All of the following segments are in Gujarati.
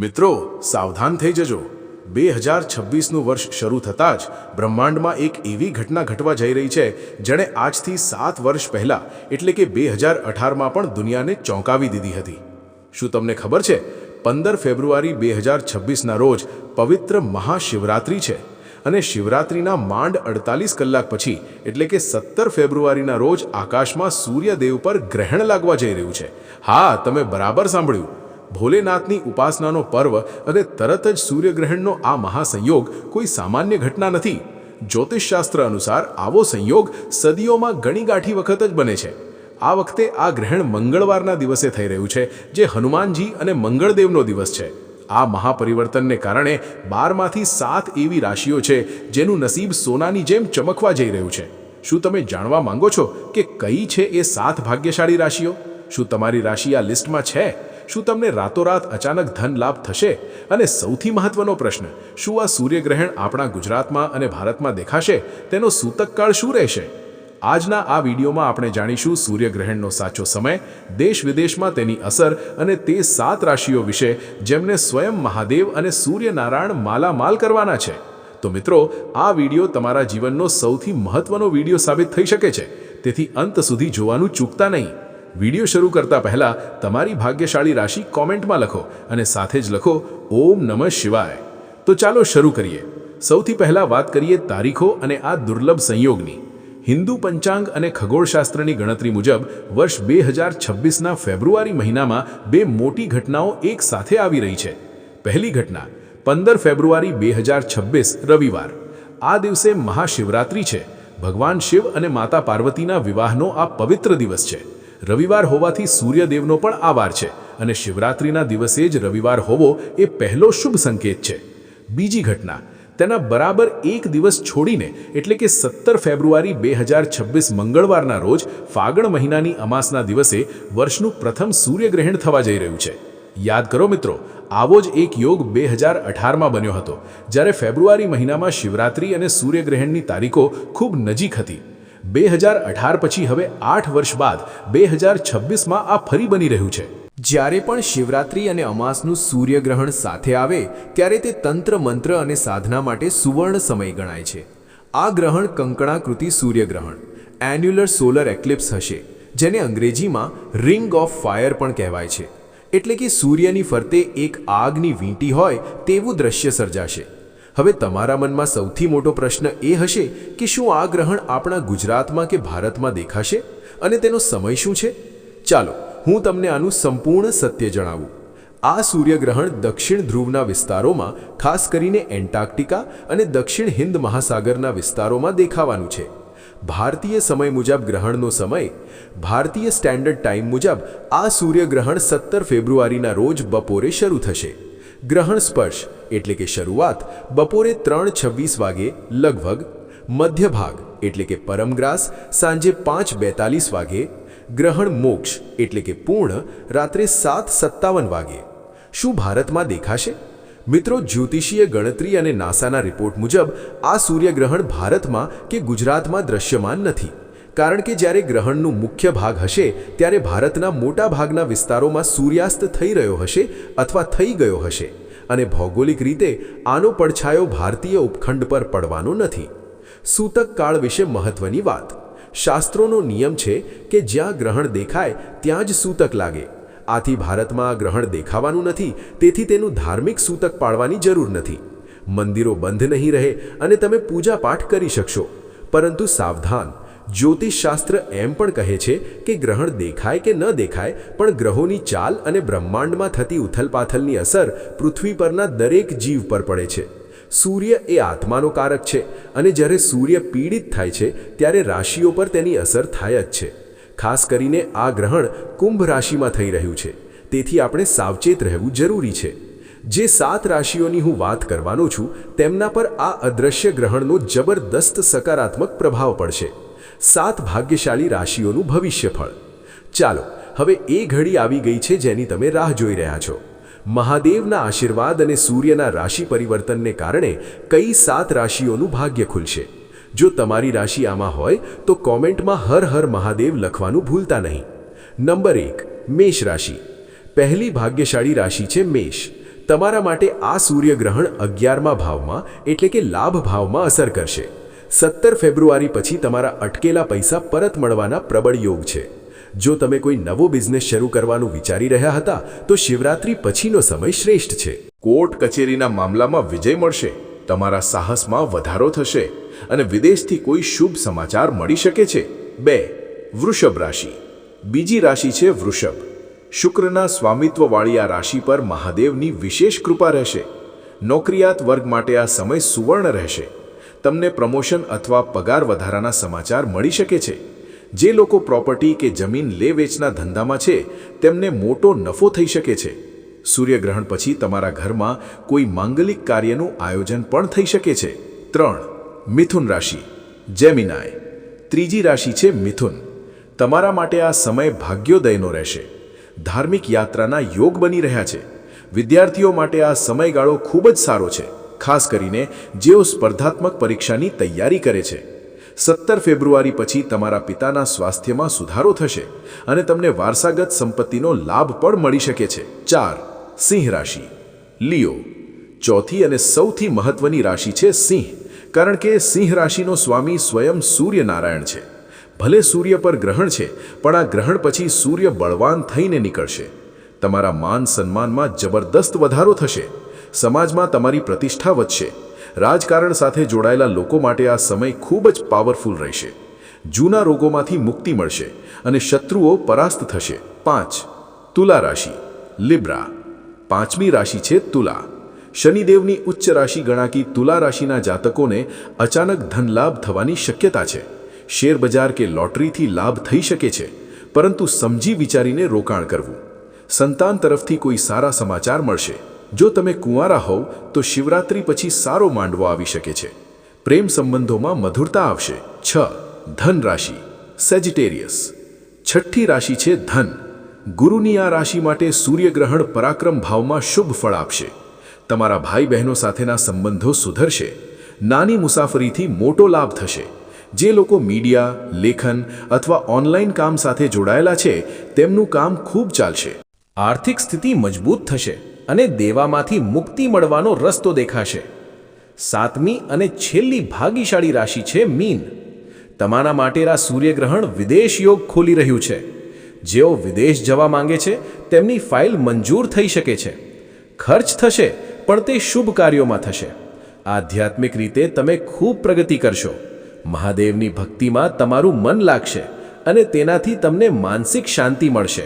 મિત્રો, સાવધાન થઈ જજો. બે હજાર છવ્વીસનું વર્ષ શરૂ થતાં જ બ્રહ્માંડમાં એક એવી ઘટના ઘટવા જઈ રહી છે, જેણે આજથી સાત વર્ષ પહેલાં, એટલે કે બે હજાર અઢારમાં પણ દુનિયાને ચોંકાવી દીધી હતી. શું તમને ખબર છે? પંદર ફેબ્રુઆરી બે હજાર છવ્વીસના રોજ પવિત્ર મહાશિવરાત્રિ છે અને શિવરાત્રિના માંડ અડતાલીસ કલાક પછી, એટલે કે સત્તર ફેબ્રુઆરીના રોજ આકાશમાં સૂર્યદેવ પર ગ્રહણ લાગવા જઈ રહ્યું છે. હા, તમે બરાબર સાંભળ્યું. ભોલેનાથની ઉપાસનાનો પર્વ અને તરત જ સૂર્યગ્રહણનો આ મહાસંયોગ કોઈ સામાન્ય ઘટના નથી. જ્યોતિષશાસ્ત્ર અનુસાર આવો સંયોગ સદીઓમાં ગણીગાંઠી વખત જ બને છે. આ વખતે આ ગ્રહણ મંગળવારના દિવસે થઈ રહ્યું છે, જે હનુમાનજી અને મંગળદેવનો દિવસ છે. આ મહાપરિવર્તનને કારણે બારમાંથી સાત એવી રાશિઓ છે, જેનું નસીબ સોનાની જેમ ચમકવા જઈ રહ્યું છે. શું તમે જાણવા માંગો છો કે કઈ છે એ સાત ભાગ્યશાળી રાશિઓ? શું તમારી રાશિ આ લિસ્ટમાં છે? શું તમને રાતોરાત અચાનક ધન લાભ થશે? અને સૌથી મહત્વનો પ્રશ્ન, શું આ સૂર્યગ્રહણ આપણા ગુજરાતમાં અને ભારતમાં દેખાશે? તેનો સૂતકકાળ શું રહેશે? આજના આ વિડીયોમાં આપણે જાણીશું સૂર્યગ્રહણનો સાચો સમય, દેશ વિદેશમાં તેની અસર અને તે સાત રાશિઓ વિશે, જેમને સ્વયં મહાદેવ અને સૂર્યનારાયણ માલામાલ કરવાના છે. તો મિત્રો, આ વીડિયો તમારા જીવનનો સૌથી મહત્વનો વીડિયો સાબિત થઈ શકે છે. તેથી અંત સુધી જોવાનું ચૂકતા નહીં. વીડિયો શરૂ કરતા પહેલા તમારી ભાગ્યશાળી રાશિ કોમેન્ટમાં લખો અને સાથે જ લખો ઓમ નમઃ શિવાય. તો ચાલો શરૂ કરીએ. સૌથી પહેલા વાત કરીએ તારીખો અને આ દુર્લભ સંયોગની. હિન્દુ પંચાંગ અને ખગોળશાસ્ત્રની ગણતરી મુજબ વર્ષ બે હજાર છવ્વીસના ફેબ્રુઆરી મહિનામાં બે મોટી ઘટનાઓ એક સાથે આવી રહી છે. પહેલી ઘટના, પંદર ફેબ્રુઆરી બે હજાર છવ્વીસ, રવિવાર. આ દિવસે મહાશિવરાત્રિ છે. ભગવાન શિવ અને માતા પાર્વતીના વિવાહનો આ પવિત્ર દિવસ છે. રવિવાર હોવાથી સૂર્યદેવનો પણ આ વાર છે અને શિવરાત્રિના દિવસે જ રવિવાર હોવો એ પહેલો શુભ સંકેત છે. બીજી ઘટના, તેના બરાબર એક દિવસ છોડીને, એટલે કે સત્તર ફેબ્રુઆરી બે હજાર છવ્વીસ મંગળવારના રોજ, ફાગણ મહિનાની અમાસના દિવસે વર્ષનું પ્રથમ સૂર્યગ્રહણ થવા જઈ રહ્યું છે. યાદ કરો મિત્રો, આવો જ એક યોગ બે હજાર અઢારમાં બન્યો હતો, જ્યારે ફેબ્રુઆરી મહિનામાં શિવરાત્રિ અને સૂર્યગ્રહણની તારીખો ખૂબ નજીક હતી. બે હજાર અઢાર પછી હવે આઠ વર્ષ બાદ બે હજાર છવ્વીસમાં આ ફરી બની રહ્યું છે. જ્યારે પણ શિવરાત્રિ અને અમાસનું સૂર્યગ્રહણ સાથે આવે, ત્યારે તે તંત્ર મંત્ર અને સાધના માટે સુવર્ણ સમય ગણાય છે. આ ગ્રહણ કંકણાકૃતિ સૂર્યગ્રહણ એન્યુલર સોલર એક્લિપ્સ હશે, જેને અંગ્રેજીમાં રિંગ ઓફ ફાયર પણ કહેવાય છે. એટલે કે સૂર્યની ફરતે એક આગની વીંટી હોય તેવું દ્રશ્ય સર્જાશે. હવે તમારા મનમાં સૌથી મોટો પ્રશ્ન એ હશે કે શું આ ગ્રહણ આપણા ગુજરાતમાં કે ભારતમાં દેખાશે? અને તેનો સમય શું છે? ચાલો, હું તમને આનું સંપૂર્ણ સત્ય જણાવું. આ સૂર્યગ્રહણ દક્ષિણ ધ્રુવના વિસ્તારોમાં, ખાસ કરીને એન્ટાર્કટિકા અને દક્ષિણ હિન્દ મહાસાગરના વિસ્તારોમાં દેખાવાનું છે. ભારતીય સમય મુજબ ગ્રહણનો સમય, ભારતીય સ્ટેન્ડર્ડ ટાઈમ મુજબ આ સૂર્યગ્રહણ સત્તર ફેબ્રુઆરીના રોજ બપોરે શરૂ થશે. ગ્રહણ સ્પર્શ એટલે કે શરૂઆત બપોરે ત્રણ છવ્વીસ વાગે લગભગ મધ્ય ભાગ એટલે કે પરમગ્રાસ સાંજે પાંચ બેતાલીસ વાગે, ગ્રહણ મોક્ષ એટલે કે પૂર્ણ રાત્રે સાત સત્તાવન વાગે. શું ભારતમાં દેખાશે? મિત્રો, જ્યોતિષીય ગણતરી અને નાસાના રિપોર્ટ મુજબ આ સૂર્યગ્રહણ ભારતમાં કે ગુજરાતમાં દ્રશ્યમાન નથી. કારણ કે જ્યારે ગ્રહણનું મુખ્ય ભાગ હશે, ત્યારે ભારતના મોટા ભાગના વિસ્તારોમાં સૂર્યાસ્ત થઈ રહ્યો હશે અથવા થઈ ગયો હશે અને ભૌગોલિક રીતે આનો પડછાયો ભારતીય ઉપખંડ પર પડવાનો નથી. સૂતક કાળ વિશે મહત્વની વાત. શાસ્ત્રોનો નિયમ છે કે જ્યાં ગ્રહણ દેખાય, ત્યાં જ સૂતક લાગે. આથી ભારતમાં ગ્રહણ દેખાવાનું નથી, તેથી તેનું ધાર્મિક સૂતક પાળવાની જરૂર નથી. મંદિરો બંધ નહીં રહે અને તમે પૂજાપાઠ કરી શકશો. પરંતુ સાવધાન જ્યોતિષશાસ્ત્ર એમ પણ કહે છે કે ગ્રહણ દેખાય કે ન દેખાય, પણ ગ્રહોની ચાલ અને બ્રહ્માંડમાં થતી ઉથલપાથલની અસર પૃથ્વી પરના દરેક જીવ પર પડે છે. સૂર્ય એ આત્માનો કારક છે અને જ્યારે સૂર્ય પીડિત થાય છે, ત્યારે રાશિઓ પર તેની અસર થાય જ છે. ખાસ કરીને આ ગ્રહણ કુંભ રાશિમાં થઈ રહ્યું છે. તેથી આપણે સાવચેત રહેવું જરૂરી છે. જે સાત રાશિઓની હું વાત કરવાનો છું, તેમના પર આ અદૃશ્ય ગ્રહણનો જબરદસ્ત સકારાત્મક પ્રભાવ પડશે. સાત ભાગ્યશાળી રાશિઓનું ભવિષ્યફળ. ચાલો, હવે એ ઘડી આવી ગઈ છે જેની તમે રાહ જોઈ રહ્યા છો. મહાદેવના આશીર્વાદ અને સૂર્યના રાશિ પરિવર્તનને કારણે કઈ સાત રાશિઓનું ભાગ્ય ખુલશે? જો તમારી રાશિ આમાં હોય, તો કોમેન્ટમાં હર હર મહાદેવ લખવાનું ભૂલતા નહીં. નંબર એક, મેષ રાશિ. પહેલી ભાગ્યશાળી રાશિ છે મેષ. તમારા માટે આ સૂર્યગ્રહણ અગિયારમા ભાવમાં, એટલે કે લાભ ભાવમાં અસર કરશે. સત્તર ફેબ્રુઆરી પછી તમારા અટકેલા પૈસા પરત મળવાના પ્રબળ યોગ છે. જો તમે કોઈ નવો બિઝનેસ શરૂ કરવાનું વિચારી રહ્યા હતા, તો શિવરાત્રી પછીનો સમય શ્રેષ્ઠ છે. કોર્ટ કચેરીના મામલામાં વિજય મળશે, તમારા સાહસમાં વધારો થશે અને વિદેશથી કોઈ શુભ સમાચાર મળી શકે છે. બે, વૃષભ રાશિ. બીજી રાશિ છે વૃષભ. શુક્રના સ્વામિત્વવાળી આ રાશિ પર મહાદેવની વિશેષ કૃપા રહેશે. નોકરિયાત વર્ગ માટે આ સમય સુવર્ણ રહેશે. તમને પ્રમોશન અથવા પગાર વધારાના સમાચાર મળી શકે છે. જે લોકો પ્રોપર્ટી કે જમીન લે વેચના ધંધામાં છે, તેમને મોટો નફો થઈ શકે છે. સૂર્યગ્રહણ પછી તમારા ઘરમાં કોઈ માંગલિક કાર્યનું આયોજન પણ થઈ શકે છે. ત્રણ, મિથુન રાશિ, જેમિનાય. ત્રીજી રાશિ છે મિથુન. તમારા માટે આ સમય ભાગ્યોદયનો રહેશે. ધાર્મિક યાત્રાના યોગ બની રહ્યા છે. વિદ્યાર્થીઓ માટે આ સમયગાળો ખૂબ જ સારો છે. ખાસ કરીને જેઓ સ્પર્ધાત્મક પરીક્ષાની તૈયારી કરે છે. સત્તર ફેબ્રુઆરી પછી તમારા પિતાના સ્વાસ્થ્યમાં સુધારો થશે અને તમને વારસાગત સંપત્તિનો લાભ પણ મળી શકે છે. ચાર, સિંહ રાશિ. લિયો, ચોથી અને સૌથી મહત્વની રાશિ છે સિંહ, કારણ કે સિંહ રાશિનો સ્વામી સ્વયં સૂર્યનારાયણ છે. ભલે સૂર્ય પર ગ્રહણ છે, પણ આ ગ્રહણ પછી સૂર્ય બળવાન થઈને નીકળશે. તમારા માન સન્માનમાં જબરદસ્ત વધારો થશે. સમાજમાં તમારી પ્રતિષ્ઠા વધશે. રાજકારણ સાથે જોડાયેલા લોકો માટે આ સમય ખૂબ જ પાવરફુલ રહેશે. જૂના રોગોમાંથી મુક્તિ મળશે અને શત્રુઓ પરાસ્ત થશે. પાંચ, તુલા રાશિ, લિબ્રા. પાંચમી રાશિ છે તુલા. શનિદેવની ઉચ્ચ રાશિ ગણાતી તુલા રાશિના જાતકોને અચાનક ધનલાભ થવાની શક્યતા છે. શેરબજાર કે લોટરીથી લાભ થઈ શકે છે, પરંતુ સમજી વિચારીને રોકાણ કરવું. સંતાન તરફથી કોઈ સારા સમાચાર મળશે. જો તમે કુંવારા હોવ, તો શિવરાત્રી પછી સારો માંડવો આવી શકે છે. પ્રેમ સંબંધોમાં મધુરતા આવશે. છ. ધન રાશિ. સેજિટેરિયસ છઠ્ઠી રાશિ છે ધન. ગુરુની આ રાશિ માટે સૂર્યગ્રહણ પરાક્રમ ભાવમાં શુભ ફળ આપશે. તમારા ભાઈ બહેનો સાથેના સંબંધો સુધરશે. નાની મુસાફરીથી મોટો લાભ થશે. જે લોકો મીડિયા, લેખન અથવા ઓનલાઈન કામ સાથે જોડાયેલા છે, તેમનું કામ ખૂબ ચાલશે. આર્થિક સ્થિતિ મજબૂત થશે. અને દેવામાંથી મુક્તિ મળવાનો રસ્તો દેખાશે. સાતમી અને છેલ્લી ભાગ્યશાળી રાશિ છે મીન. તમારા માટે આ સૂર્યગ્રહણ વિદેશ યોગ ખોલી રહ્યું છે. જેઓ વિદેશ જવા માંગે છે, તેમની ફાઇલ મંજૂર થઈ શકે છે. ખર્ચ થશે, પણ તે શુભ કાર્યોમાં થશે. આધ્યાત્મિક રીતે તમે ખૂબ પ્રગતિ કરશો. મહાદેવની ભક્તિમાં તમારું મન લાગશે અને તેનાથી તમને માનસિક શાંતિ મળશે.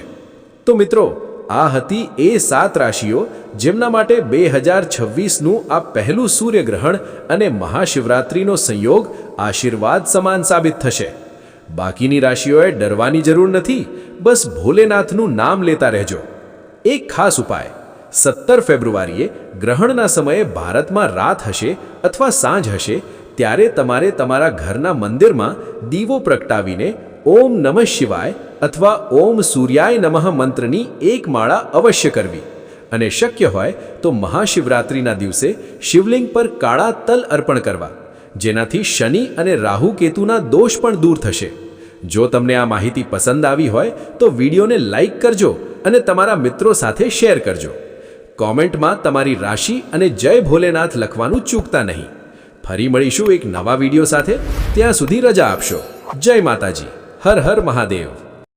તો મિત્રો આ હતી એ સાત રાશિઓ જેમના માટે બે હજાર છવ્વીસનું આ પહેલું સૂર્યગ્રહણ અને મહાશિવરાત્રિનો સંયોગ આશીર્વાદ સમાન સાબિત થશે. બાકીની રાશિઓએ ડરવાની જરૂર નથી, બસ ભોલેનાથનું નામ લેતા રહેજો. એક ખાસ ઉપાય, સત્તર ફેબ્રુઆરીએ ગ્રહણના સમયે ભારતમાં રાત હશે અથવા સાંજ હશે, ત્યારે તમારે તમારા ઘરના મંદિરમાં દીવો પ્રગટાવીને ઓમ નમઃ શિવાય અથવા ઓમ સૂર્યાય નમઃ મંત્રની એક માળા અવશ્ય કરવી. અને શક્ય હોય તો મહાશિવરાત્રિના દિવસે શિવલિંગ પર કાળા તલ અર્પણ કરવા, જેનાથી શનિ અને રાહુ કેતુના દોષ પણ દૂર થશે. જો તમને આ માહિતી પસંદ આવી હોય તો વિડીયોને લાઇક કરજો અને તમારા મિત્રો સાથે શેર કરજો. કોમેન્ટમાં તમારી રાશિ અને જય ભોલેનાથ લખવાનું ચૂકતા નહીં. ફરી મળીશું એક નવા વીડિયો સાથે. ત્યાં સુધી રજા આપશો. જય માતાજી. હર હર મહાદેવ.